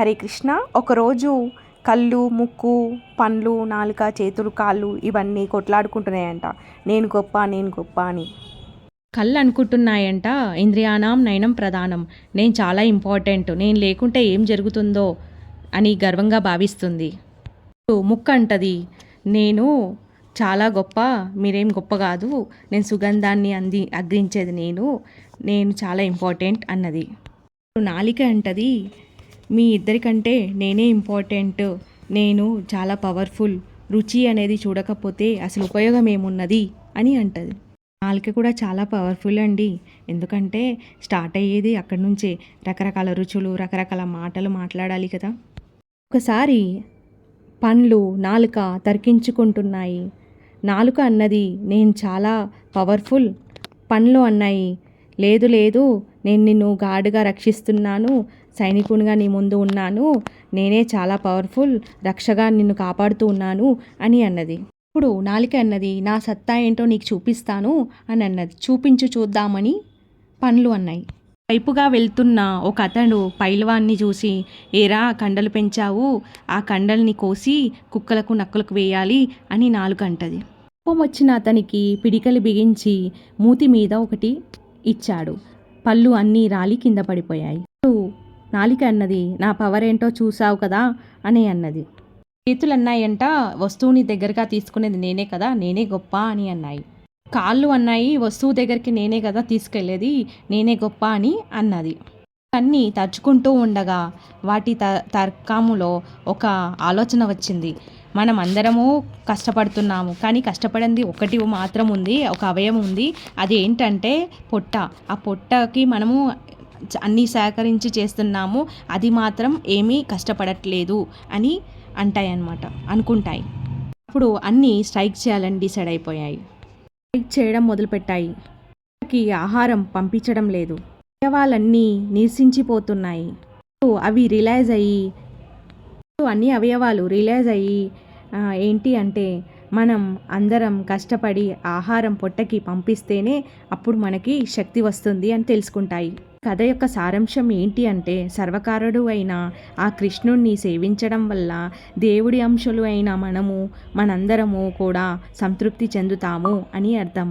హరే కృష్ణ ఒకరోజు కళ్ళు ముక్కు పండ్లు నాలుక చేతులు కాళ్ళు ఇవన్నీ కొట్లాడుకుంటున్నాయంట. నేను గొప్ప నేను గొప్ప అని. కళ్ళు అనుకుంటున్నాయంట ఇంద్రియానాం నయనం ప్రధానం. నేను చాలా ఇంపార్టెంట్ నేను లేకుంటే ఏం జరుగుతుందో అని గర్వంగా భావిస్తుంది. ముక్కు అంటది నేను చాలా గొప్ప మీరేం గొప్ప కాదు నేను సుగంధాన్ని అంది అగ్రించేది నేను నేను చాలా ఇంపార్టెంట్ అన్నది. నాలిక అంటది మీ ఇద్దరికంటే నేనే ఇంపార్టెంట్. నేను చాలా పవర్ఫుల్. రుచి అనేది చూడకపోతే అసలు ఉపయోగం ఏమున్నది? అని అంటది. నాలుక కూడా చాలా పవర్ఫుల్ అండి. ఎందుకంటే స్టార్ట్ అయ్యేది అక్కడి నుంచే. రకరకాల రుచులు రకరకాల మాటలు మాట్లాడాలి కదా. ఒకసారి పండ్లు నాలుక తర్కించుకుంటున్నాయి. నాలుక అన్నది నేను చాలా పవర్ఫుల్. పండ్లు అన్నాయి. లేదు లేదు నేను నిన్ను గాడుగా రక్షిస్తున్నాను సైనికునిగా నీ ముందు ఉన్నాను. నేనే చాలా పవర్ఫుల్ రక్షగా నిన్ను కాపాడుతూ ఉన్నాను అని అన్నది. ఇప్పుడు నాలిక అన్నది నా సత్తా ఏంటో నీకు చూపిస్తాను అని అన్నది. చూపించు చూద్దామని పనులు అన్నాయి. వైపుగా వెళ్తున్న ఒక అతడు పైల్వాన్ని చూసి ఏరా కండలు పెంచావు. ఆ కండల్ని కోసి కుక్కలకు నక్కలకు వేయాలి అని నాలుగు అంటది. కోపం వచ్చిన అతనికి పిడికలు బిగించి మూతి మీద ఒకటి ఇచ్చాడు. పళ్ళు అన్నీ రాలి కింద పడిపోయాయి. నాలిక అన్నది నా పవర్ ఏంటో చూసావు కదా అని అన్నది. చేతులు అన్నాయంట వస్తువుని దగ్గరగా తీసుకునేది నేనే కదా నేనే గొప్ప అని అన్నాయి. కాళ్ళు అన్నాయి వస్తువు దగ్గరికి నేనే కదా తీసుకెళ్ళేది నేనే గొప్ప అని అన్నది. అన్నీ తరుచుకుంటూ ఉండగా వాటి త తర్కములో ఒక ఆలోచన వచ్చింది. మనం అందరము కష్టపడుతున్నాము కానీ కష్టపడింది ఒకటి మాత్రం ఉంది ఒక అవయవం ఉంది. అది ఏంటంటే పొట్ట. ఆ పొట్టకి మనము అన్నీ సేకరించి చేస్తున్నాము అది మాత్రం ఏమీ కష్టపడట్లేదు అని అంటాయి అన్నమాట అనుకుంటాయి. అప్పుడు అన్నీ స్ట్రైక్ చేయాలని డిసైడ్ అయిపోయాయి. స్ట్రైక్ చేయడం మొదలుపెట్టాయి. వాళ్ళకి ఆహారం పంపించడం లేదు. అవయవాలన్నీ నీరసించిపోతున్నాయి. అప్పుడు అవి రిలైజ్ అయ్యి అన్ని అవయవాలు రిలైజ్ అయ్యి ఏంటి అంటే మనం అందరం కష్టపడి ఆహారం పొట్టకి పంపిస్తేనే అప్పుడు మనకి శక్తి వస్తుంది అని తెలుసుకుంటాయి. కథ యొక్క సారాంశం ఏంటి అంటే సర్వకారుడు అయిన ఆ కృష్ణుణ్ణి సేవించడం వల్ల దేవుడి అంశులు అయిన మనము మనందరము కూడా సంతృప్తి చెందుతాము అని అర్థం.